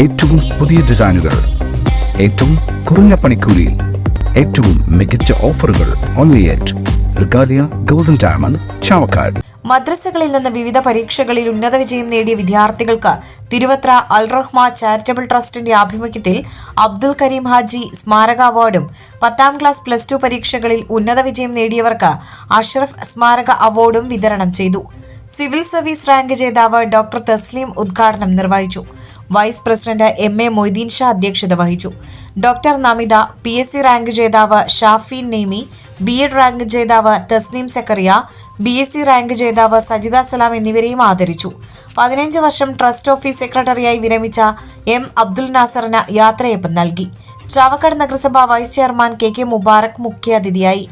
ഏറ്റവും പുതിയ ഡിസൈനുകൾ ഏറ്റവും കുറഞ്ഞ പണിക്കൂലിയിൽ ഏറ്റവും മികച്ച ഓഫറുകൾ only at Regalia golden diamond Chavakkad മദ്രസകളിൽ നിന്ന് വിവിധ പരീക്ഷകളിൽ ഉന്നത വിജയം നേടിയ വിദ്യാർത്ഥികൾക്ക് തിരുവത്ര അൽ റഹ്മ ചാരിറ്റബിൾ ട്രസ്റ്റിന്റെ ആഭിമുഖ്യത്തിൽ അബ്ദുൽ കരീം ഹാജി സ്മാരക അവാർഡും പത്താം ക്ലാസ് പ്ലസ് ടു പരീക്ഷകളിൽ ഉന്നത വിജയം നേടിയവർക്ക് അഷ്റഫ് സ്മാരക അവാർഡും വിതരണം ചെയ്തു. സിവിൽ സർവീസ് റാങ്ക് ജേതാവ് ഡോക്ടർ തസ്ലീം ഉദ്ഘാടനം നിർവഹിച്ചു. Vice president M A Moideen Sha അധ്യക്ഷത വഹിച്ചു. Doctor Namitha P S C rank ജേതാവ് Shafeen Neymi B Ed rank ജേതാവ് Thasneem Zakariya B S C rank ജേതാവ് സജിത സലാം എന്നിവരെയും ആദരിച്ചു. പതിനഞ്ച് വർഷം ട്രസ്റ്റ് ഓഫീസ് സെക്രട്ടറിയായി വിരമിച്ച എം അബ്ദുൽ നാസറിന് യാത്രയപ്പ് നൽകി. ചാവക്കാട് നഗരസഭ vice chairman K K Mubarak മുഖ്യാതിഥിയായി.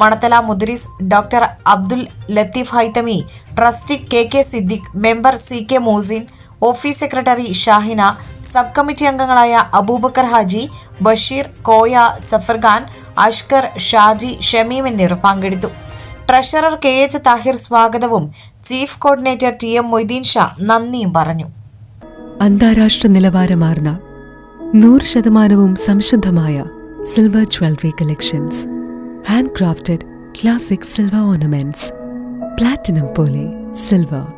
Manathala മുദ്രിസ് doctor Abdul Latheef Haithami trustee K K Siddique member C K Mohsin office secretary Shahina sub committee അംഗങ്ങളായ അബൂബക്കർ ഹാജി ബഷീർ കോയ സഫർഖാൻ അഷ്കർ ഷാജി ഷമീം എന്നിവർ പങ്കെടുത്തു. ട്രഷറർ കെ എച്ച് താഹിർ സ്വാഗതവും chief coordinator T M Moideen Sha നന്ദിയും പറഞ്ഞു. അന്താരാഷ്ട്ര നിലവാരമാർന്ന നൂറ് ശതമാനവും സംശുദ്ധമായ silver jewellery collections. Handcrafted classic silver ornaments. Platinum പോലെ silver.